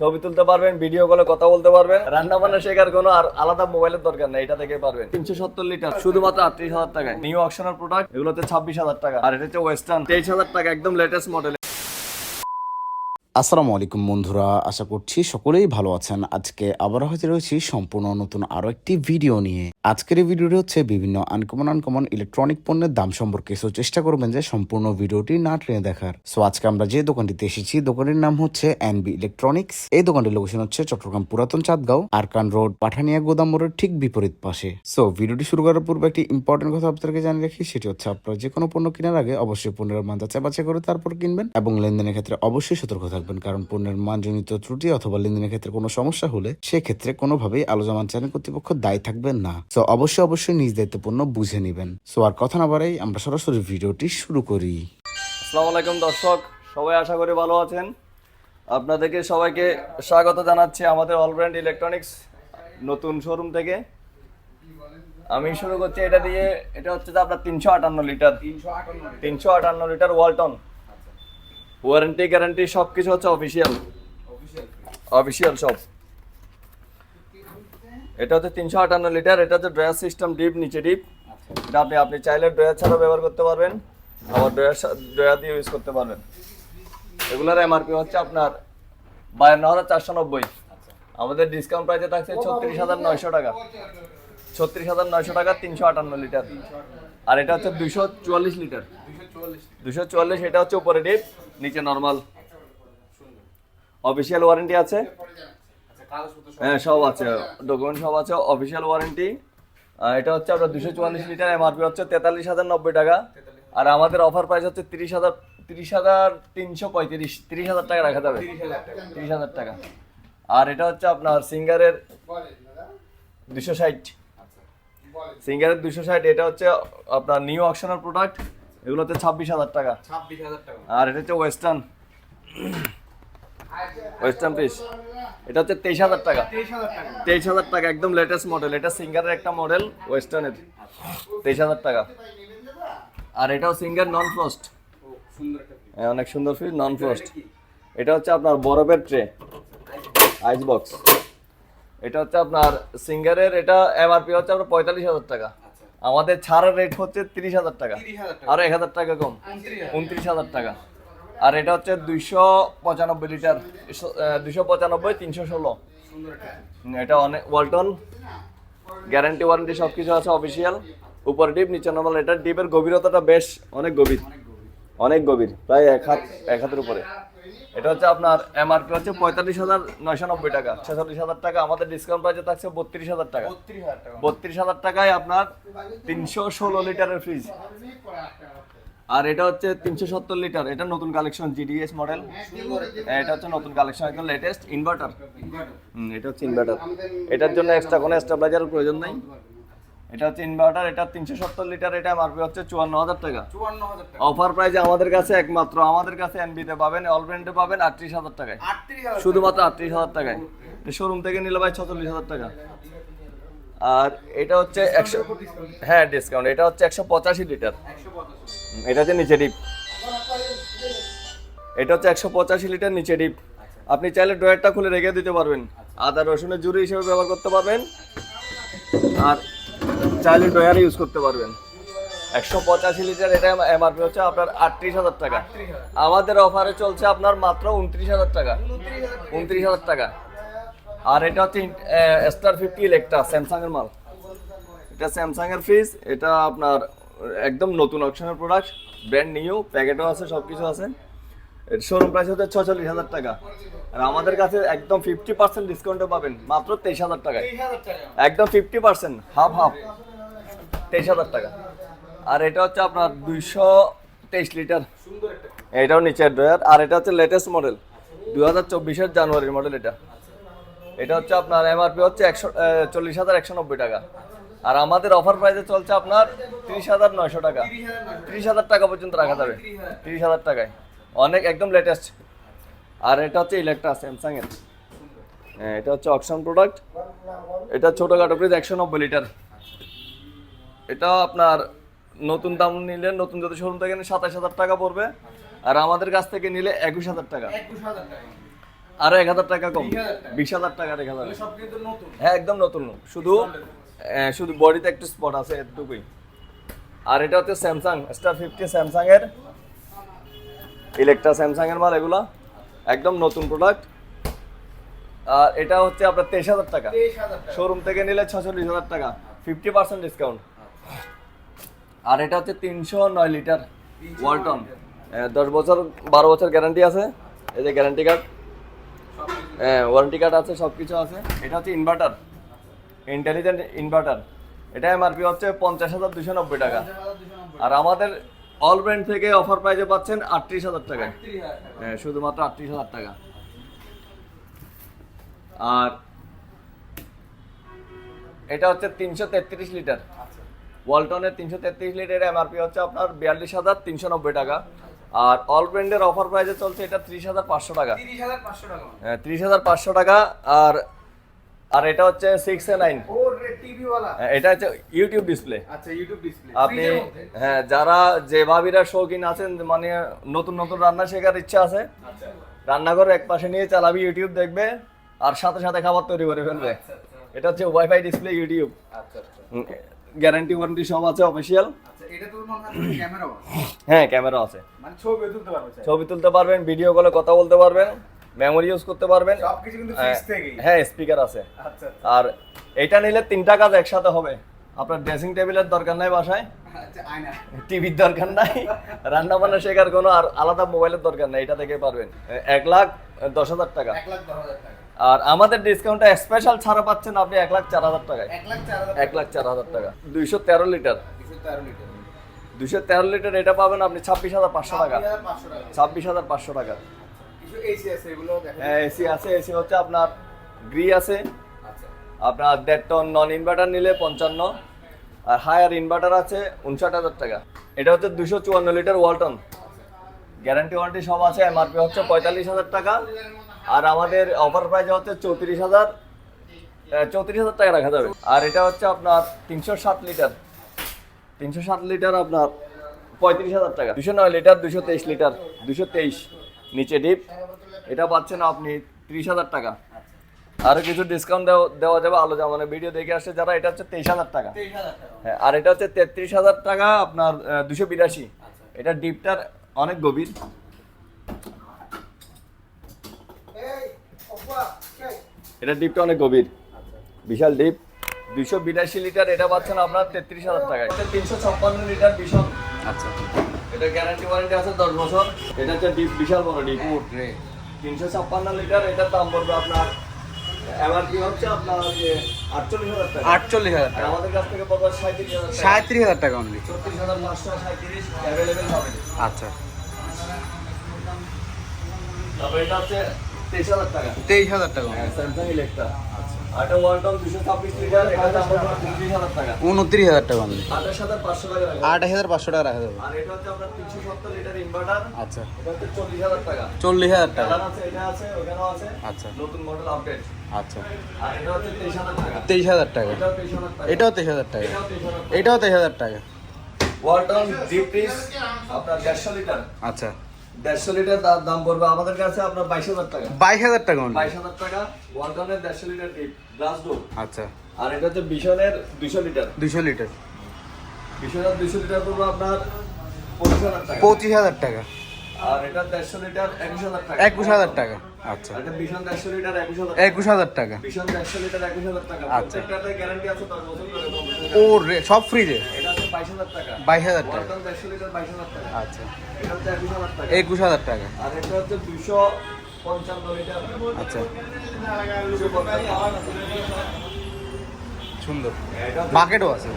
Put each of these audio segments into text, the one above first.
ছবি তুলতে পারবেন ভিডিও কলে কথা বলতে পারবেন। রান্না বান্না শেখার কোনো আর আলাদা মোবাইলের দরকার নেই, এটা থেকে পারবেন। তিনশো সত্তর লিটার শুধুমাত্র আটত্রিশ হাজার টাকায়। নিউ অকশনের প্রোডাক্ট এগুলোতে ছাব্বিশ হাজার টাকা। আর এটা হচ্ছে ওয়েস্টার্ন তেইশ হাজার টাকা, একদম লেটেস্ট মডেল আসসালামু আলাইকুম বন্ধুরা, আশা করছি সকলেই ভালো আছেন। আজকে আবার হাজির রয়েছি সম্পূর্ণ নতুন আরও একটি ভিডিও নিয়ে। আজকের এই ভিডিওটি হচ্ছে বিভিন্ন আনকমন আনকমন ইলেকট্রনিক পণ্যের দাম সম্পর্কে। সো চেষ্টা করবেন যে সম্পূর্ণ ভিডিওটি না টেনে দেখার। সো আজকে আমরা যে দোকানটিতে এসেছি, দোকানের নাম হচ্ছে এনবি ইলেকট্রনিক্স এই দোকানটির লোকেশন হচ্ছে চট্টগ্রাম পুরাতন চাঁদগাঁও, আরকান রোড, পাঠানিয়া গোদাম মোড়ের ঠিক বিপরীত পাশে। সো ভিডিওটি শুরু করার পূর্বে একটি ইম্পর্টেন্ট কথা আপনাদেরকে জানিয়ে রাখি, সেটি হচ্ছে আপনারা যে কোনো পণ্য কেনার আগে অবশ্যই পণ্যের মান যাচাই বাছাই করে তারপর কিনবেন এবং লেনদেনের ক্ষেত্রে অবশ্যই সতর্ক কারণ পণ্যের মানজনিত ত্রুটি অথবা লেনদেনের ক্ষেত্রে কোনো সমস্যা হলে সেক্ষেত্রে কোনোভাবেই আলোচনা চ্যানেল কর্তৃপক্ষ দায়ী থাকবেন না। সো অবশ্যই অবশ্যই নিজ দায়িত্ব পণ্য বুঝে নেবেন। সো আর কথা না বাড়াই আমরা সরাসরি ভিডিওটি শুরু করি। আসসালামু আলাইকুম দর্শক, সবাই আশা করি ভালো আছেন। আপনাদেরকে সবাইকে স্বাগত জানাচ্ছি আমাদের অলব্র্যান্ড ইলেকট্রনিক্স নতুন শোরুম থেকে। আমি শুরু করছি এটা দিয়ে, এটা হচ্ছে যে আপনার তিনশো আটান্ন লিটার, তিনশো আটান্ন লিটার ওয়ালটন। ওয়ারেন্টি গ্যারান্টি সব কিছু হচ্ছে অফিসিয়াল অফিসিয়াল সব। এটা হচ্ছে তিনশো আটান্ন লিটার এটা হচ্ছে ড্রয়ার সিস্টেম ডিপ নিচে ডিপ এটা আপনি আপনি চাইলে ড্রয়ার ছাড়াও ব্যবহার করতে পারবেন। আবার ড্রয়ার ড্রয়ার দিয়ে ইউজ করতে পারবেন। এগুলোর এমআরপি হচ্ছে আপনার বায়ান্ন হাজার চারশো নব্বই। আমাদের ডিসকাউন্ট প্রাইসে থাকছে ছত্রিশ হাজার নয়শো টাকা। ছত্রিশ হাজার নয়শো টাকা, তিনশো আটান্ন লিটার। আর এটা হচ্ছে দুশো চুয়াল্লিশ লিটার। দুশো চুয়াল্লিশ এটা হচ্ছে উপরে ডিপ, নিচে নর্মাল। অফিসিয়াল ওয়ারেন্টি আছে? হ্যাঁ সব আছে। ডকুমেন্ট সব আছে অফিসিয়াল ওয়ারেন্টি এটা হচ্ছে আপনার দুশো চুয়াল্লিশ লিটার, এমআরপি হচ্ছে তেতাল্লিশ হাজার নব্বই টাকা। আর আমাদের অফার প্রাইস হচ্ছে তিরিশ হাজার তিরিশ হাজার তিনশো পঁয়ত্রিশ, তিরিশ হাজার টাকা রাখা যাবে। তিরিশ হাজার টাকা। আর এটা হচ্ছে আপনার সিঙ্গারের দুশো ষাট। সিঙ্গারের দুশো ষাট এটা হচ্ছে আপনার নিউ অকশনের প্রোডাক্ট এগুলো হচ্ছে ছাব্বিশ হাজার টাকা। ছাব্বিশ হাজার টাকা। আর এটা হচ্ছে ওয়েস্টার্ন ওয়েস্টার্ন পিস এটা হচ্ছে তেইশ হাজার টাকা। তেইশ হাজার টাকা। একদম লেটেস্ট মডেল এটা সিঙ্গারের একটা মডেল ওয়েস্টার্নের তেইশ হাজার টাকা। আর এটাও সিঙ্গার নন ফ্রস্ট piece। অনেক সুন্দর ফিল নন ফ্রস্ট এটা হচ্ছে আপনার বরফের ট্রে আইস বক্স এটা হচ্ছে আপনার সিঙ্গারের এটা এমআরপি হচ্ছে আপনার পঁয়তাল্লিশ হাজার টাকা। আচ্ছা। আমাদের ছাড়ের রেট হচ্ছে তিরিশ হাজার টাকা। আরও এক হাজার টাকা কম। উনত্রিশ হাজার। টাকা। আর এটা হচ্ছে দুইশো পঁচানব্বই লিটার। দুইশো পঁচানব্বই তিনশো ষোলো। এটা অনেক ওয়ালটন গ্যারান্টি ওয়ারেন্টি সব কিছু আছে অফিসিয়াল উপরে ডিপ নিচে নর্মাল এটা ডিপের গভীরতাটা বেশ অনেক গভীর। অনেক গভীর। প্রায় এক হাত এক হাতের উপরে। এটা হচ্ছে আপনার এমআরপি হচ্ছে পঁয়তাল্লিশ হাজার নয়শো নব্বই টাকা। ছেচল্লিশ হাজার টাকা আমাদের ডিসকাউন্ট প্রাইসে থাকছে বত্রিশ হাজার টাকা। বত্রিশ হাজার টাকায় আপনার তিনশো ষোলো লিটারের ফ্রিজ আর এটা হচ্ছে তিনশো সত্তর লিটার এটা নতুন কালেকশন জিডিএস মডেল এটা হচ্ছে নতুন কালেকশন একদম লেটেস্ট ইনভার্টার হুম এটা হচ্ছে ইনভার্টার এটার জন্য এক্সট্রা কোনো স্টেবিলাইজারের প্রয়োজন নাই। এটা হচ্ছে ইনভার্টার এটা তিনশো সত্তর লিটার এটা এমআরপি হচ্ছে চুয়ান্ন হাজার টাকা। চুয়ান্ন হাজার টাকা। অফার প্রাইসে আমাদের কাছে একমাত্র আমাদের কাছে এনবিতে পাবেন অল ব্র্যান্ডে পাবেন আটত্রিশ হাজার টাকায়। শুধুমাত্র আটত্রিশ হাজার টাকায়। শোরুম থেকে নিলে ভাই ছচল্লিশ হাজার টাকা। আর এটা হচ্ছে একশো হ্যাঁ ডিসকাউন্ট এটা হচ্ছে একশো পঁচাশি লিটার এটা হচ্ছে নিচে ডিপ এটা হচ্ছে একশো পঁচাশি লিটার নিচে ডিপ আপনি চাইলে ড্রয়ারটা খুলে রেখে দিতে পারবেন। আদা রসুনের জুড়ি হিসেবে ব্যবহার করতে পারবেন। আর চাইলে ড্রয়ার ইউজ করতে পারবেন। একশো পঁচাশি লিটার এটা এমআরপি হচ্ছে আপনার আটত্রিশ হাজার টাকা। আমাদের অফারে চলছে আপনার মাত্র উনত্রিশ হাজার টাকা। উনত্রিশ হাজার টাকা। আর এটা হচ্ছে স্টার ফিফটি ইলেকট্রা স্যামসাং এর মাল। এটা স্যামসাং এর ফ্রিজ এটা আপনার একদম নতুন অপশনের প্রোডাক্ট ব্র্যান্ড নিউ প্যাকেটও আছে সব কিছু আছে। এর শোরুম প্রাইস হচ্ছে ছচল্লিশ হাজার টাকা। আর আমাদের কাছে একদম ফিফটি পার্সেন্ট ডিসকাউন্টে পাবেন মাত্র তেইশ হাজার টাকায়। টাকা। একদম ফিফটি পার্সেন্ট হাফ হাফ তেইশ হাজার টাকা। আর এটা হচ্ছে আপনার দুইশো তেইশ লিটার। এটাও নিচের ড্রয়ার আর এটা হচ্ছে লেটেস্ট মডেল দু হাজার চব্বিশের জানুয়ারির মডেল এটা। এটা হচ্ছে আপনার এমআরপি হচ্ছে একশো চল্লিশ হাজার একশো নব্বই টাকা। আর আমাদের অফার প্রাইসে চলছে আপনার তিরিশ হাজার নয়শো টাকা। তিরিশ হাজার টাকা পর্যন্ত রাখা যাবে। তিরিশ হাজার। টাকায়। অনেক একদম লেটেস্ট আর এটা হচ্ছে ইলেকট্রা স্যামসাং এর। হ্যাঁ এটা হচ্ছে অকশন প্রোডাক্ট এটা ছোটোখাটো ফ্রিজ একশো নব্বই লিটার এটা আপনার নতুন দাম নিলে নতুন যদি শোরুম থেকে নিলে সাতাশ হাজার টাকা পড়বে। আর আমাদের কাছ থেকে নিলে একুশ হাজার টাকা। আরও এক হাজার টাকা কম। বিশ হাজার টাকা। এক হাজার হ্যাঁ একদম নতুন। শুধু শুধু বডিতে একটু স্পট আছে এতটুকুই। আর এটা হচ্ছে স্যামসাং স্টার ফিফটি স্যামসাং এর। ইলেকট্রা স্যামসাং এর মাল এগুলা। একদম নতুন প্রোডাক্ট আর এটা হচ্ছে আপনার তেইশ হাজার টাকা। শোরুম থেকে নিলে ছচল্লিশ হাজার টাকা। ফিফটি পার্সেন্ট ডিসকাউন্ট আর এটা হচ্ছে তিনশো নয় লিটার ওয়ালটন দশ বছর বারো বছর গ্যারান্টি আছে। এই যে গ্যারান্টি কার্ড হ্যাঁ ওয়ারেন্টি কার্ড আছে সব কিছু আছে। এটা হচ্ছে ইনভার্টার ইন্টেলিজেন্ট ইনভার্টার এটা এমআরপি হচ্ছে পঞ্চাশ হাজার দুশো নব্বই টাকা। আর আমাদের অল ব্র্যান্ড থেকে অফার প্রাইজে পাচ্ছেন আটত্রিশ হাজার টাকা। হ্যাঁ, শুধুমাত্র আটত্রিশ হাজার টাকা। আর এটা হচ্ছে তিনশো তেত্রিশ লিটার। আচ্ছা। ওয়ালটনের তিনশো তেত্রিশ লিটার এমআরপি হচ্ছে আপনার বিয়াল্লিশ হাজার তিনশো নব্বই টাকা। আর অল ব্র্যান্ডের অফার প্রাইজে চলছে এটা ত্রিশ হাজার পাঁচশো টাকা। তিরিশ হাজার পাঁচশো টাকা। ত্রিশ হাজার পাঁচশো টাকা। আর আর এটা হচ্ছে সিক্স এ নাইন ওয়ালা। এটা হচ্ছে ইউটিউব ডিসপ্লে আচ্ছা ইউটিউব ডিসপ্লে আপনি হ্যাঁ যারা যে ভাবিরা শৌখিন আছেন মানে নতুন নতুন রান্না শেখার ইচ্ছা আছে আচ্ছা। রান্নাঘর এক পাশে নিয়ে চালাবি ইউটিউব দেখবে আর সাথে সাথে খাবার তৈরি করে ফেলবে। এটা হচ্ছে ওয়াইফাই ডিসপ্লে ইউটিউব আচ্ছা আচ্ছা। গ্যারান্টি ওয়ারেন্টি সব আছে অফিসিয়াল আচ্ছা মনে হয় হ্যাঁ ক্যামেরা আছে। মানে ছবি তুলতে পারবে ছবি তুলতে পারবেন ভিডিও কলে কথা বলতে পারবেন। মেমোরি ইউজ করতে পারবেন। হ্যাঁ স্পিকার আছে। আচ্ছা আর এটা নিলে তিনটা কাজ একসাথে হবে। আপনার ড্রেসিং টেবিলের দরকার নাই বাসায়। আচ্ছা টিভির দরকার নাই। রান্না বান্না শেখার কোনো আর আলাদা মোবাইলের দরকার নাই এটা থেকে পারবেন। এক লাখ দশ হাজার টাকা। আর আমাদের ডিসকাউন্টটা স্পেশাল ছাড়া পাচ্ছেন আপনি এক লাখ চার হাজার টাকায়। এক লাখ চার হাজার টাকা। দুইশো তেরো লিটার। দুইশো তেরো লিটার। এটা পাবেন আপনি ছাব্বিশ হাজার পাঁচশো টাকা। ছাব্বিশ হাজার পাঁচশো টাকা। এসি আছে এগুলো হ্যাঁ এসি আছে এসি হচ্ছে আপনার গ্রি আছে। আচ্ছা। আপনার দেড় টন নন ইনভার্টার নিলে পঞ্চান্ন আর হায়ার ইনভার্টার আছে উনষাট হাজার টাকা। এটা হচ্ছে দুশো চুয়ান্ন লিটার ওয়ালটন গ্যারান্টি ওয়ারেন্টি সব আছে এমআরপি হচ্ছে পঁয়তাল্লিশ হাজার টাকা আর আমাদের অফার প্রাইস হচ্ছে চৌত্রিশ হাজার চৌত্রিশ হাজার টাকা রাখা যাবে। আর এটা হচ্ছে আপনার তিনশো সাত লিটার। তিনশো সাত লিটার আপনার পঁয়ত্রিশ হাজার টাকা। দুশো নয় লিটার দুশো তেইশ লিটার দুশো তেইশ। নিচে ডিপ এটা পাচ্ছেন আপনি ত্রিশ হাজার টাকা। আরও কিছু ডিসকাউন্ট দেওয়া যাবে আলো মানে ভিডিও দেখে আসছে যারা এটা হচ্ছে তেইশ হাজার টাকা। হ্যাঁ আর এটা হচ্ছে তেত্রিশ হাজার টাকা আপনার দুশো বিরাশি। এটা ডিপটার অনেক গভীর। এই অপা কে এটা ডিপটা অনেক গভীর। বিশাল ডিপ দুশো বিরাশি লিটার এটা পাচ্ছেন আপনার তেত্রিশ হাজার টাকা এটা তিনশো ছাপ্পান্ন লিটার বিশাল আচ্ছা। এটা গ্যারান্টি ওয়ারেন্টি আছে দশ বছর। এটা হচ্ছে ডিপ বিশাল বড় ডিপ। রে তিনশো ছাপ্পান্ন লিটার এটার দাম পড়বে আপনার এমআরপি হচ্ছে আপনার যে আটচল্লিশ হাজার টাকা। আটচল্লিশ হাজার আমাদের কাছ থেকে পাবো সাঁত্রিশ হাজার সাঁত্রিশ হাজার টাকা অনলি চব্বিশ হাজার পাঁচশো সাঁত্রিশ অ্যাভেলেবেল হবে আচ্ছা। তারপরে এটা হচ্ছে তেইশ হাজার টাকা। তেইশ হাজার টাকা। স্যামসাং ইলেকট্রা উনত্রিশ হাজার টাকা। হাজার আঠাশ হাজার পাঁচশো টাকা রাখা। যাবে। আচ্ছা। চল্লিশ হাজার টাকা। আচ্ছা। আচ্ছা। তেইশ হাজার টাকা। এটাও তেইশ হাজার টাকা। এটাও তেইশ হাজার টাকা। ওয়ালটন পিস আপনার দেড়শো লিটার আচ্ছা। দেড়শো লিটার দাম- পড়বে আমাদের কাছে আপনার বাইশ হাজার টাকা। বাইশ হাজার টাকা বাইশ হাজার টাকা ওয়ালটনের দেড়শো লিটার ডিপ গ্লাস ডোর। আচ্ছা। আর এটা হচ্ছে বিশনের দুশো লিটার। দুশো লিটার। বিশনের দুশো লিটার পড়বে আপনার পঁচিশ হাজার টাকা। পঁচিশ হাজার টাকা। আর এটা দেড়শো লিটার একুশ হাজার টাকা। একুশ হাজার টাকা। আচ্ছা। এটা ভীষণ দেড়শো লিটার একুশ হাজার একুশ হাজার টাকা। ভীষণ দেড়শো লিটার একুশ হাজার টাকা। আচ্ছা। গ্যারান্টি আছে বছর ও সব ফ্রিজে এটা বাইশ হাজার টাকা। আচ্ছা। এটা হচ্ছে একুশ হাজার টাকা। আর এটা হচ্ছে দুশো আচ্ছা। সুন্দর। বাকেটও আছে।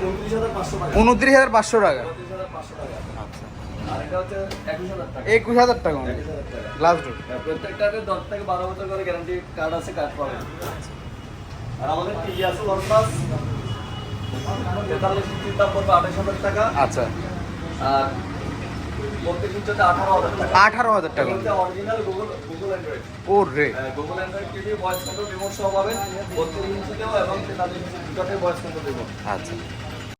উনত্রিশ হাজার পাঁচশো টাকা। আচ্ছা। আর এটা হচ্ছে একুশ হাজার টাকা। গ্লাস ডোর প্রত্যেকটাতে দশ থেকে বারো বছর করে গ্যারান্টি কার্ড আছে কার্ড পাবেন। আর আমাদের টিভি আছে তেতাল্লিশ ইঞ্চির দাম পড়বে আঠাশ হাজার টাকা। আচ্ছা। আর প্রত্যেক ইঞ্চিতে আঠারো হাজার টাকা। আঠারো হাজার টাকা। Original Google Google Android Oreo. Google Android TV voice control remote সহ পাবেন বত্রিশ ইঞ্চিতেও এবং তেতাল্লিশ ইঞ্চি দুটোতে ভয়েস কন্ট্রোল রিমোট আচ্ছা।